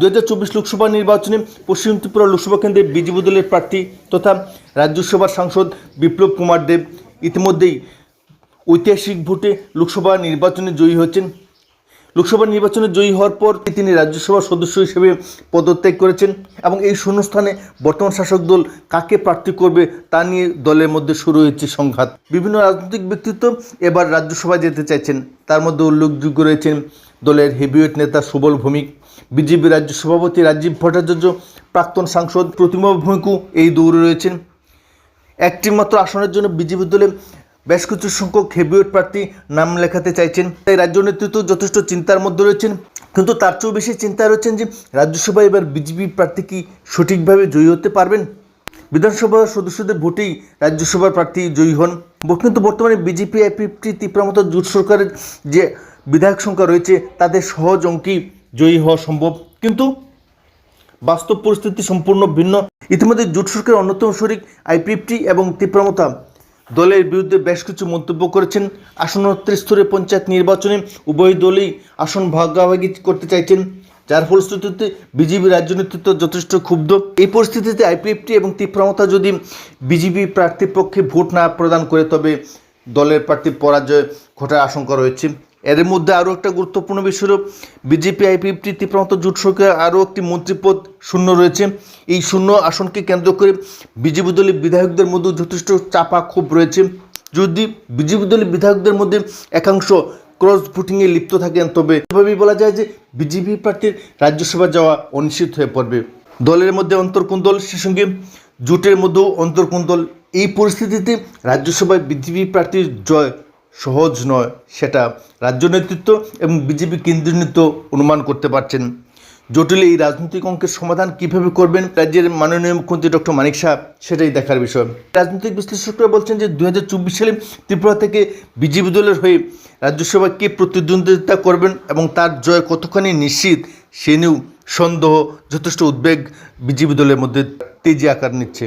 দু হাজার চব্বিশ লোকসভা নির্বাচনে পশ্চিম ত্রিপুরা লোকসভা কেন্দ্রে বিজেপি দলের প্রার্থী তথা রাজ্যসভার সাংসদ বিপ্লব কুমার দেব ইতিমধ্যেই ঐতিহাসিক ভোটে লোকসভা নির্বাচনে জয়ী হয়েছেন। লোকসভা নির্বাচনে জয়ী হওয়ার পর তিনি রাজ্যসভার সদস্য হিসেবে পদত্যাগ করেছেন এবং এই শূন্যস্থানে বর্তমান শাসক দল কাকে প্রার্থী করবে তা নিয়ে দলের মধ্যে শুরু হয়েছে সংঘাত। বিভিন্ন রাজনৈতিক ব্যক্তিত্ব এবার রাজ্যসভায় যেতে চাইছেন। তার মধ্যে উল্লেখযোগ্য রয়েছেন দলের হেভিওয়েট নেতা সুবল ভৌমিক, বিজেপি রাজ্য সভাপতি রাজীব ভট্টাচার্য, প্রাক্তন সাংসদ প্রতিমা ভৌমিকও এই দৌড়ে রয়েছেন। একটি মাত্র আসনের জন্য বিজেপি দলে বেশ কিছু সংখ্যক হেভিওয়েট প্রার্থী নাম লেখাতে চাইছেন। তাই রাজ্য নেতৃত্ব যথেষ্ট চিন্তার মধ্যে রয়েছেন। কিন্তু তার চেয়েও বেশি চিন্তায় রয়েছেন যে, রাজ্যসভায় এবার বিজেপি প্রার্থী কি সঠিকভাবে জয়ী হতে পারবেন? বিধানসভা সদস্যদের ভোটেই রাজ্যসভার প্রার্থী জয়ী হন। কিন্তু বর্তমানে বিজেপি আইপিএফটি তীব্রমত জোট সরকারের যে বিধায়ক সংখ্যা রয়েছে, তাদের সহজ অঙ্কেই জয়ী হওয়া সম্ভব। কিন্তু বাস্তব পরিস্থিতি সম্পূর্ণ ভিন্ন। ইতিমধ্যে জোট সরকারের অন্যতম শরিক আইপিএফটি এবং তীব্রমতা দলের বিরুদ্ধে বেশ কিছু মন্তব্য করেছেন। আসন্ন স্তরে পঞ্চায়েত নির্বাচনে উভয় দলই আসন ভাগাভাগি করতে চাইছেন। যার ফলশ্রুতিতে বিজেপি রাজ্য নেতৃত্ব যথেষ্ট ক্ষুব্ধ। এই পরিস্থিতিতে আইপিএফটি এবং তীব্রমতা যদি বিজেপি প্রার্থীর পক্ষে ভোট না প্রদান করে, তবে দলের প্রার্থী পরাজয় ঘটার আশঙ্কা রয়েছে। এর মধ্যে আরও একটা গুরুত্বপূর্ণ বিষয় হল, বিজেপি আইপিএফটি তীব্রমত জোট সরকার আরও একটি মন্ত্রীপদ শূন্য রয়েছে। এই শূন্য আসনকে কেন্দ্র করে বিজেপি দলের বিধায়কদের মধ্যে যথেষ্ট চাপা ক্ষোভ রয়েছে। যদি বিজেপি দলের বিধায়কদের মধ্যে একাংশ ক্রস ভোটিংয়ে লিপ্ত থাকেন, তবে এভাবেই বলা যায় যে বিজেপি প্রার্থীর রাজ্যসভা যাওয়া অনিশ্চিত হয়ে পড়বে। দলের মধ্যে অন্তর্কুন্দল সে সঙ্গে জোটের মধ্যেও অন্তর্কুন্দল এই পরিস্থিতিতে রাজ্যসভায় বিজেপি প্রার্থীর জয় সহজ নয়, সেটা রাজ্য নেতৃত্ব এবং বিজেপি কেন্দ্রীয় নেতৃত্ব অনুমান করতে পারছেন। জটিল এই রাজনৈতিক অঙ্কের সমাধান কীভাবে করবেন? রাজ্যের মাননীয় মুখ্যমন্ত্রী ডক্টর মানিক শাহ, সেটাই দেখার বিষয়। রাজনৈতিক বিশ্লেষকরা বলছেন যে দু হাজার চব্বিশ সালে ত্রিপুরা থেকে বিজেপি দলের হয়ে রাজ্যসভায় কে প্রতিদ্বন্দ্বিতা করবেন এবং তার জয় কতখানি নিশ্চিত, সে নিয়েও সন্দেহ, যথেষ্ট উদ্বেগ বিজেপি দলের মধ্যে তেজি আকার নিচ্ছে।